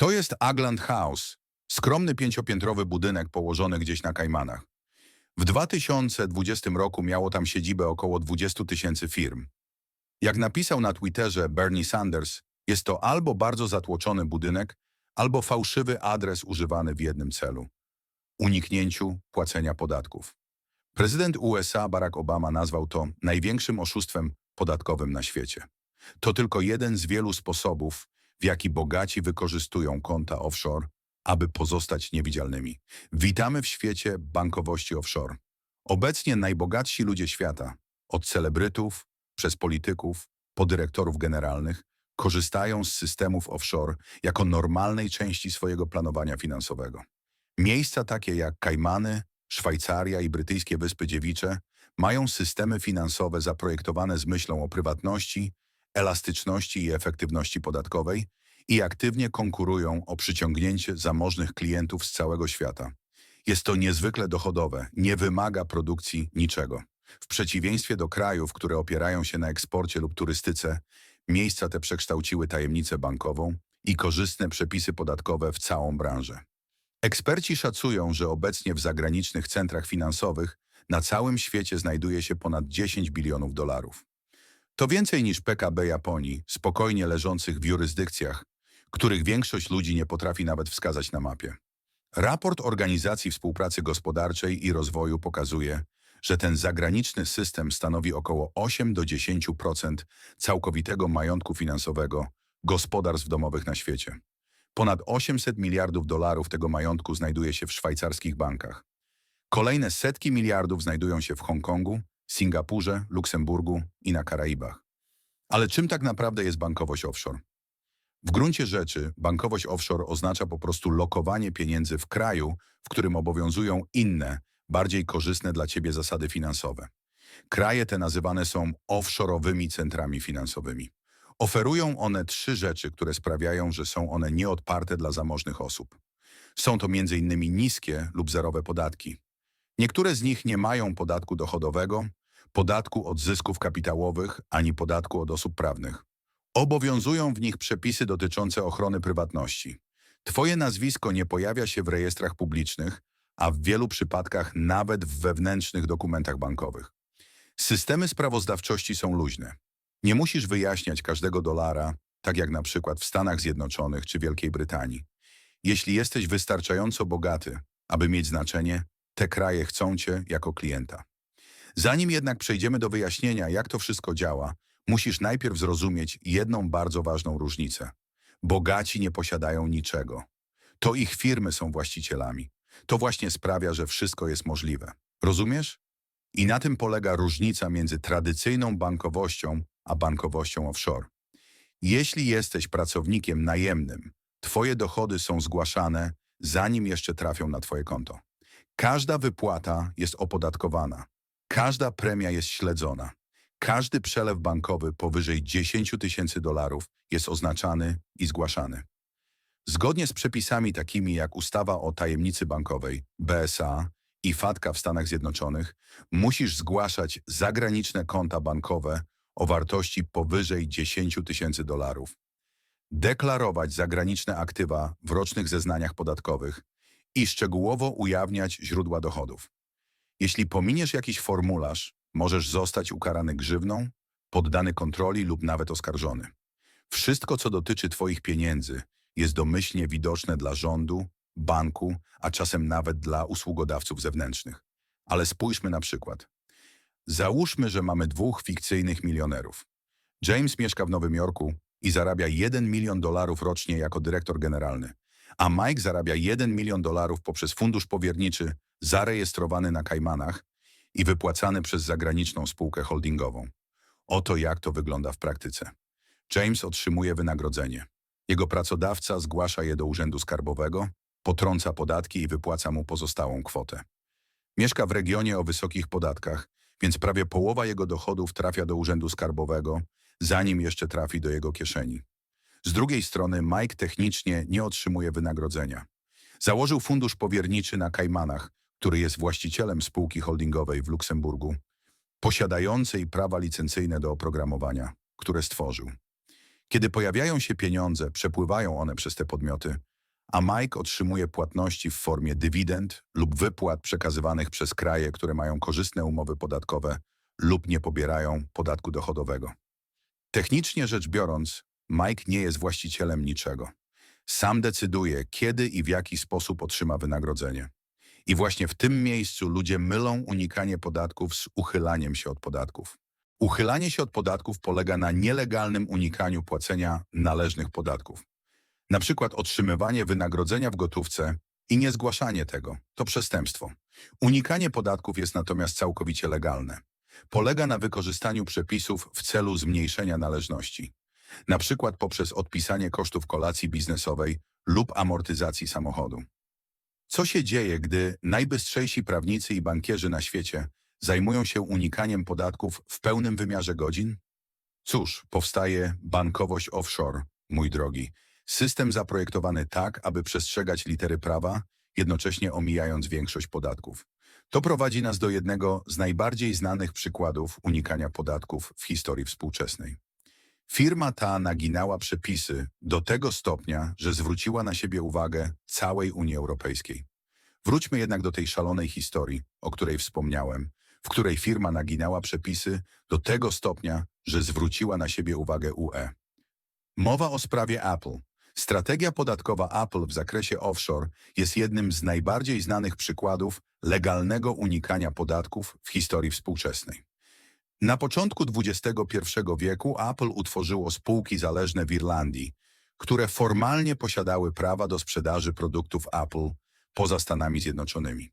To jest Agland House, skromny pięciopiętrowy budynek położony gdzieś na Kajmanach. W 2020 roku miało tam siedzibę około 20 tysięcy firm. Jak napisał na Twitterze Bernie Sanders, jest to albo bardzo zatłoczony budynek, albo fałszywy adres używany w jednym celu uniknięciu płacenia podatków. Prezydent USA Barack Obama nazwał to największym oszustwem podatkowym na świecie. To tylko jeden z wielu sposobów, w jaki bogaci wykorzystują konta offshore, aby pozostać niewidzialnymi. Witamy w świecie bankowości offshore. Obecnie najbogatsi ludzie świata, od celebrytów, przez polityków, po dyrektorów generalnych, korzystają z systemów offshore jako normalnej części swojego planowania finansowego. Miejsca takie jak Kajmany, Szwajcaria i brytyjskie Wyspy Dziewicze mają systemy finansowe zaprojektowane z myślą o prywatności, elastyczności i efektywności podatkowej i aktywnie konkurują o przyciągnięcie zamożnych klientów z całego świata. Jest to niezwykle dochodowe, nie wymaga produkcji niczego. W przeciwieństwie do krajów, które opierają się na eksporcie lub turystyce, miejsca te przekształciły tajemnicę bankową i korzystne przepisy podatkowe w całą branżę. Eksperci szacują, że obecnie w zagranicznych centrach finansowych na całym świecie znajduje się ponad 10 bilionów dolarów. To więcej niż PKB Japonii, spokojnie leżących w jurysdykcjach, których większość ludzi nie potrafi nawet wskazać na mapie. Raport Organizacji Współpracy Gospodarczej i Rozwoju pokazuje, że ten zagraniczny system stanowi około 8 do 10% całkowitego majątku finansowego gospodarstw domowych na świecie. Ponad 800 miliardów dolarów tego majątku znajduje się w szwajcarskich bankach. Kolejne setki miliardów znajdują się w Hongkongu, Singapurze, Luksemburgu i na Karaibach. Ale czym tak naprawdę jest bankowość offshore? W gruncie rzeczy bankowość offshore oznacza po prostu lokowanie pieniędzy w kraju, w którym obowiązują inne, bardziej korzystne dla ciebie zasady finansowe. Kraje te nazywane są offshore'owymi centrami finansowymi. Oferują one trzy rzeczy, które sprawiają, że są one nieodparte dla zamożnych osób. Są to m.in. niskie lub zerowe podatki. Niektóre z nich nie mają podatku dochodowego, podatku od zysków kapitałowych ani podatku od osób prawnych. Obowiązują w nich przepisy dotyczące ochrony prywatności. Twoje nazwisko nie pojawia się w rejestrach publicznych, a w wielu przypadkach nawet w wewnętrznych dokumentach bankowych. Systemy sprawozdawczości są luźne. Nie musisz wyjaśniać każdego dolara, tak jak na przykład w Stanach Zjednoczonych czy Wielkiej Brytanii. Jeśli jesteś wystarczająco bogaty, aby mieć znaczenie, te kraje chcą cię jako klienta. Zanim jednak przejdziemy do wyjaśnienia, jak to wszystko działa, musisz najpierw zrozumieć jedną bardzo ważną różnicę. Bogaci nie posiadają niczego. To ich firmy są właścicielami. To właśnie sprawia, że wszystko jest możliwe. Rozumiesz? I na tym polega różnica między tradycyjną bankowością a bankowością offshore. Jeśli jesteś pracownikiem najemnym, twoje dochody są zgłaszane, zanim jeszcze trafią na twoje konto. Każda wypłata jest opodatkowana. Każda premia jest śledzona. Każdy przelew bankowy powyżej 10 tysięcy dolarów jest oznaczany i zgłaszany. Zgodnie z przepisami takimi jak ustawa o tajemnicy bankowej, BSA i FATKA w Stanach Zjednoczonych, musisz zgłaszać zagraniczne konta bankowe o wartości powyżej 10 tysięcy dolarów, deklarować zagraniczne aktywa w rocznych zeznaniach podatkowych i szczegółowo ujawniać źródła dochodów. Jeśli pominiesz jakiś formularz, możesz zostać ukarany grzywną, poddany kontroli lub nawet oskarżony. Wszystko, co dotyczy Twoich pieniędzy, jest domyślnie widoczne dla rządu, banku, a czasem nawet dla usługodawców zewnętrznych. Ale spójrzmy na przykład. Załóżmy, że mamy dwóch fikcyjnych milionerów. James mieszka w Nowym Jorku i zarabia 1 milion dolarów rocznie jako dyrektor generalny, a Mike zarabia 1 milion dolarów poprzez fundusz powierniczy zarejestrowany na Kajmanach i wypłacany przez zagraniczną spółkę holdingową. Oto jak to wygląda w praktyce. James otrzymuje wynagrodzenie. Jego pracodawca zgłasza je do Urzędu Skarbowego, potrąca podatki i wypłaca mu pozostałą kwotę. Mieszka w regionie o wysokich podatkach, więc prawie połowa jego dochodów trafia do Urzędu Skarbowego, zanim jeszcze trafi do jego kieszeni. Z drugiej strony Mike technicznie nie otrzymuje wynagrodzenia. Założył fundusz powierniczy na Kajmanach, który jest właścicielem spółki holdingowej w Luksemburgu, posiadającej prawa licencyjne do oprogramowania, które stworzył. Kiedy pojawiają się pieniądze, przepływają one przez te podmioty, a Mike otrzymuje płatności w formie dywidend lub wypłat przekazywanych przez kraje, które mają korzystne umowy podatkowe lub nie pobierają podatku dochodowego. Technicznie rzecz biorąc, Mike nie jest właścicielem niczego. Sam decyduje, kiedy i w jaki sposób otrzyma wynagrodzenie. I właśnie w tym miejscu ludzie mylą unikanie podatków z uchylaniem się od podatków. Uchylanie się od podatków polega na nielegalnym unikaniu płacenia należnych podatków. Na przykład otrzymywanie wynagrodzenia w gotówce i niezgłaszanie tego to przestępstwo. Unikanie podatków jest natomiast całkowicie legalne. Polega na wykorzystaniu przepisów w celu zmniejszenia należności. Na przykład poprzez odpisanie kosztów kolacji biznesowej lub amortyzacji samochodu. Co się dzieje, gdy najbystrzejsi prawnicy i bankierzy na świecie zajmują się unikaniem podatków w pełnym wymiarze godzin? Cóż, powstaje bankowość offshore, mój drogi. System zaprojektowany tak, aby przestrzegać litery prawa, jednocześnie omijając większość podatków. To prowadzi nas do jednego z najbardziej znanych przykładów unikania podatków w historii współczesnej. Firma ta naginała przepisy do tego stopnia, że zwróciła na siebie uwagę całej Unii Europejskiej. Wróćmy jednak do tej szalonej historii, o której wspomniałem, w której firma naginała przepisy do tego stopnia, że zwróciła na siebie uwagę UE. Mowa o sprawie Apple. Strategia podatkowa Apple w zakresie offshore jest jednym z najbardziej znanych przykładów legalnego unikania podatków w historii współczesnej. Na początku XXI wieku Apple utworzyło spółki zależne w Irlandii, które formalnie posiadały prawa do sprzedaży produktów Apple poza Stanami Zjednoczonymi.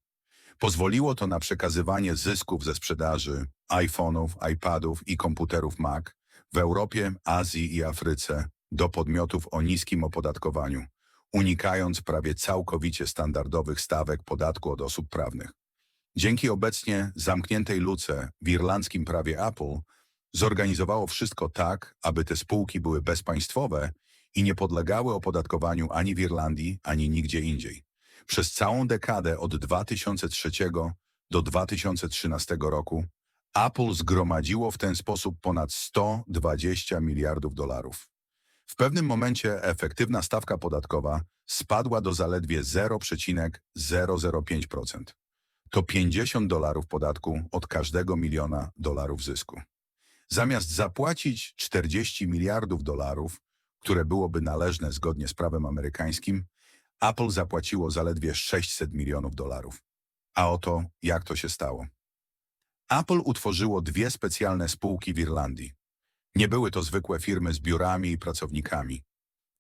Pozwoliło to na przekazywanie zysków ze sprzedaży iPhone'ów, iPadów i komputerów Mac w Europie, Azji i Afryce do podmiotów o niskim opodatkowaniu, unikając prawie całkowicie standardowych stawek podatku od osób prawnych. Dzięki obecnie zamkniętej luce w irlandzkim prawie Apple zorganizowało wszystko tak, aby te spółki były bezpaństwowe i nie podlegały opodatkowaniu ani w Irlandii, ani nigdzie indziej. Przez całą dekadę od 2003 do 2013 roku Apple zgromadziło w ten sposób ponad 120 miliardów dolarów. W pewnym momencie efektywna stawka podatkowa spadła do zaledwie 0,005%. To 50 dolarów podatku od każdego miliona dolarów zysku. Zamiast zapłacić 40 miliardów dolarów, które byłoby należne zgodnie z prawem amerykańskim, Apple zapłaciło zaledwie 600 milionów dolarów. A oto jak to się stało. Apple utworzyło dwie specjalne spółki w Irlandii. Nie były to zwykłe firmy z biurami i pracownikami.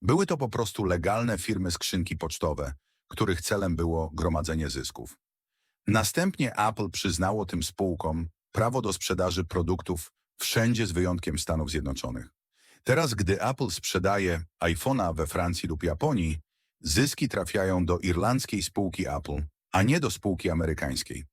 Były to po prostu legalne firmy skrzynki pocztowe, których celem było gromadzenie zysków. Następnie Apple przyznało tym spółkom prawo do sprzedaży produktów wszędzie z wyjątkiem Stanów Zjednoczonych. Teraz, gdy Apple sprzedaje iPhone'a we Francji lub Japonii, zyski trafiają do irlandzkiej spółki Apple, a nie do spółki amerykańskiej.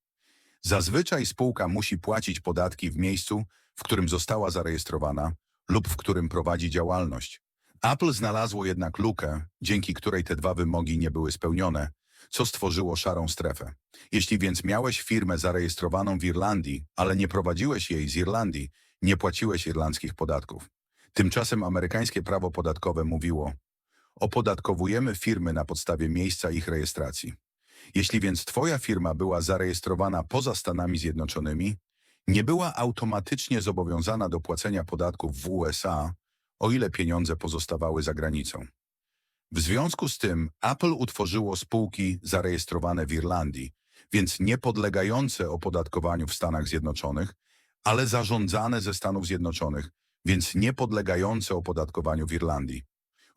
Zazwyczaj spółka musi płacić podatki w miejscu, w którym została zarejestrowana lub w którym prowadzi działalność. Apple znalazło jednak lukę, dzięki której te dwa wymogi nie były spełnione, co stworzyło szarą strefę. Jeśli więc miałeś firmę zarejestrowaną w Irlandii, ale nie prowadziłeś jej z Irlandii, nie płaciłeś irlandzkich podatków. Tymczasem amerykańskie prawo podatkowe mówiło, opodatkowujemy firmy na podstawie miejsca ich rejestracji. Jeśli więc twoja firma była zarejestrowana poza Stanami Zjednoczonymi, nie była automatycznie zobowiązana do płacenia podatków w USA, o ile pieniądze pozostawały za granicą. W związku z tym Apple utworzyło spółki zarejestrowane w Irlandii, więc nie podlegające opodatkowaniu w Stanach Zjednoczonych, ale zarządzane ze Stanów Zjednoczonych, więc nie podlegające opodatkowaniu w Irlandii.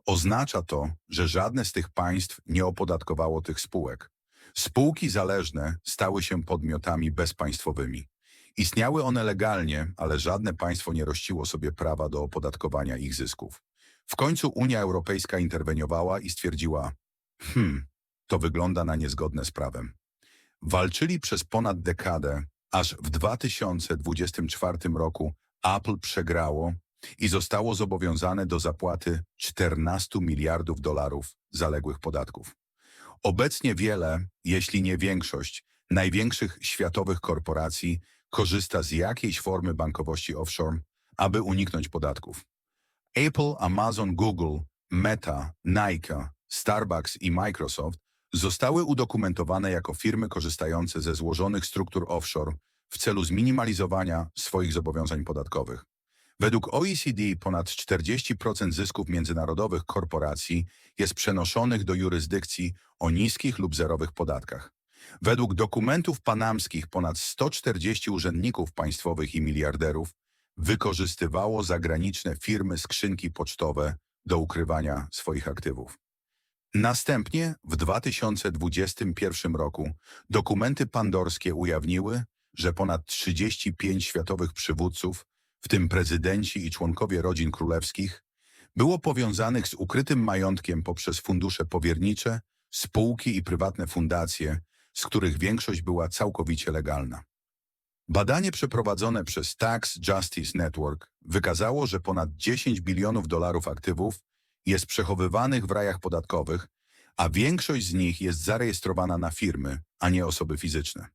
Oznacza to, że żadne z tych państw nie opodatkowało tych spółek. Spółki zależne stały się podmiotami bezpaństwowymi. Istniały one legalnie, ale żadne państwo nie rościło sobie prawa do opodatkowania ich zysków. W końcu Unia Europejska interweniowała i stwierdziła, hmm, to wygląda na niezgodne z prawem. Walczyli przez ponad dekadę, aż w 2024 roku Apple przegrało i zostało zobowiązane do zapłaty 14 miliardów dolarów zaległych podatków. Obecnie wiele, jeśli nie większość, największych światowych korporacji korzysta z jakiejś formy bankowości offshore, aby uniknąć podatków. Apple, Amazon, Google, Meta, Nike Starbucks i Microsoft zostały udokumentowane jako firmy korzystające ze złożonych struktur offshore w celu zminimalizowania swoich zobowiązań podatkowych. Według OECD ponad 40% zysków międzynarodowych korporacji jest przenoszonych do jurysdykcji o niskich lub zerowych podatkach. Według dokumentów panamskich ponad 140 urzędników państwowych i miliarderów wykorzystywało zagraniczne firmy skrzynki pocztowe do ukrywania swoich aktywów. Następnie w 2021 roku dokumenty pandorskie ujawniły, że ponad 35 światowych przywódców, w tym prezydenci i członkowie rodzin królewskich, było powiązanych z ukrytym majątkiem poprzez fundusze powiernicze, spółki i prywatne fundacje, z których większość była całkowicie legalna. Badanie przeprowadzone przez Tax Justice Network wykazało, że ponad 10 bilionów dolarów aktywów jest przechowywanych w rajach podatkowych, a większość z nich jest zarejestrowana na firmy, a nie osoby fizyczne.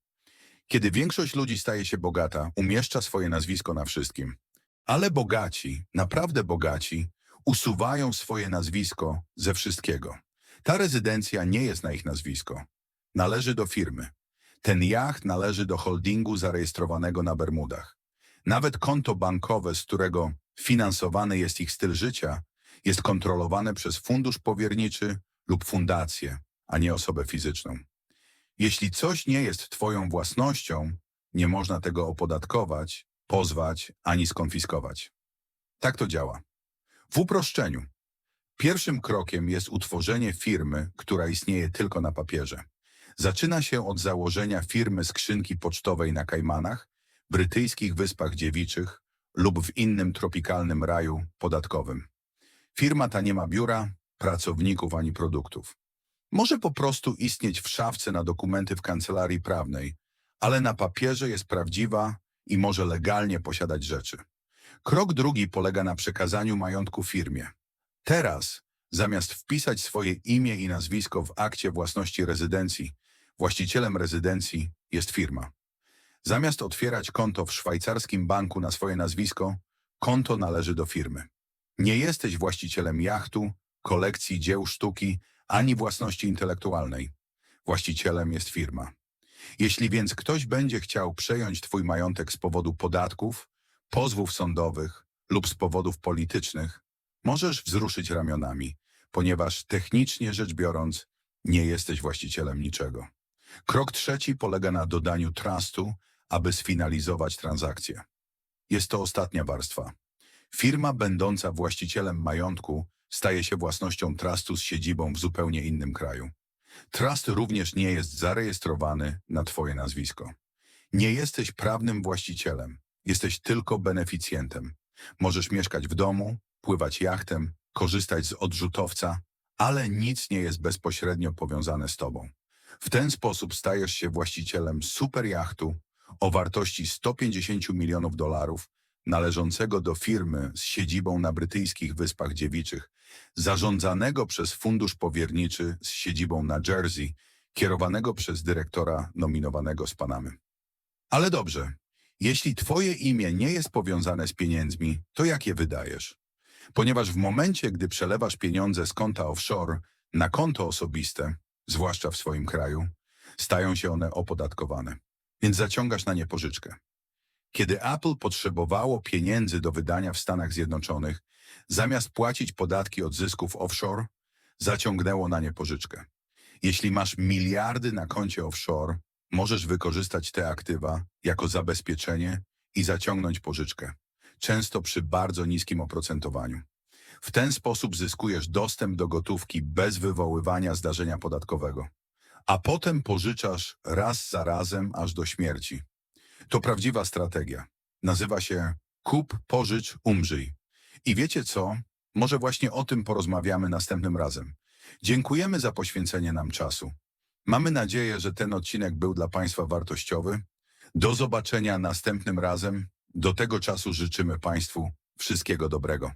Kiedy większość ludzi staje się bogata, umieszcza swoje nazwisko na wszystkim. Ale bogaci, naprawdę bogaci, usuwają swoje nazwisko ze wszystkiego. Ta rezydencja nie jest na ich nazwisko. Należy do firmy. Ten jacht należy do holdingu zarejestrowanego na Bermudach. Nawet konto bankowe, z którego finansowany jest ich styl życia, jest kontrolowane przez fundusz powierniczy lub fundację, a nie osobę fizyczną. Jeśli coś nie jest Twoją własnością, nie można tego opodatkować, pozwać ani skonfiskować. Tak to działa. W uproszczeniu. Pierwszym krokiem jest utworzenie firmy, która istnieje tylko na papierze. Zaczyna się od założenia firmy skrzynki pocztowej na Kajmanach, brytyjskich Wyspach Dziewiczych lub w innym tropikalnym raju podatkowym. Firma ta nie ma biura, pracowników ani produktów. Może po prostu istnieć w szafce na dokumenty w kancelarii prawnej, ale na papierze jest prawdziwa i może legalnie posiadać rzeczy. Krok drugi polega na przekazaniu majątku firmie. Teraz, zamiast wpisać swoje imię i nazwisko w akcie własności rezydencji, właścicielem rezydencji jest firma. Zamiast otwierać konto w szwajcarskim banku na swoje nazwisko, konto należy do firmy. Nie jesteś właścicielem jachtu, kolekcji dzieł sztuki ani własności intelektualnej. Właścicielem jest firma. Jeśli więc ktoś będzie chciał przejąć Twój majątek z powodu podatków, pozwów sądowych lub z powodów politycznych, możesz wzruszyć ramionami, ponieważ technicznie rzecz biorąc, nie jesteś właścicielem niczego. Krok trzeci polega na dodaniu trustu, aby sfinalizować transakcję. Jest to ostatnia warstwa. Firma będąca właścicielem majątku staje się własnością trustu z siedzibą w zupełnie innym kraju. Trust również nie jest zarejestrowany na Twoje nazwisko. Nie jesteś prawnym właścicielem, jesteś tylko beneficjentem. Możesz mieszkać w domu, pływać jachtem, korzystać z odrzutowca, ale nic nie jest bezpośrednio powiązane z Tobą. W ten sposób stajesz się właścicielem super jachtu o wartości 150 milionów dolarów, należącego do firmy z siedzibą na brytyjskich Wyspach Dziewiczych, zarządzanego przez fundusz powierniczy z siedzibą na Jersey, kierowanego przez dyrektora nominowanego z Panamy. Ale dobrze, jeśli twoje imię nie jest powiązane z pieniędzmi, to jak je wydajesz? Ponieważ w momencie, gdy przelewasz pieniądze z konta offshore na konto osobiste, zwłaszcza w swoim kraju, stają się one opodatkowane, więc zaciągasz na nie pożyczkę. Kiedy Apple potrzebowało pieniędzy do wydania w Stanach Zjednoczonych, zamiast płacić podatki od zysków offshore, zaciągnęło na nie pożyczkę. Jeśli masz miliardy na koncie offshore, możesz wykorzystać te aktywa jako zabezpieczenie i zaciągnąć pożyczkę, często przy bardzo niskim oprocentowaniu. W ten sposób zyskujesz dostęp do gotówki bez wywoływania zdarzenia podatkowego, a potem pożyczasz raz za razem aż do śmierci. To prawdziwa strategia. Nazywa się kup, pożycz, umrzyj. I wiecie co? Może właśnie o tym porozmawiamy następnym razem. Dziękujemy za poświęcenie nam czasu. Mamy nadzieję, że ten odcinek był dla Państwa wartościowy. Do zobaczenia następnym razem. Do tego czasu życzymy Państwu wszystkiego dobrego.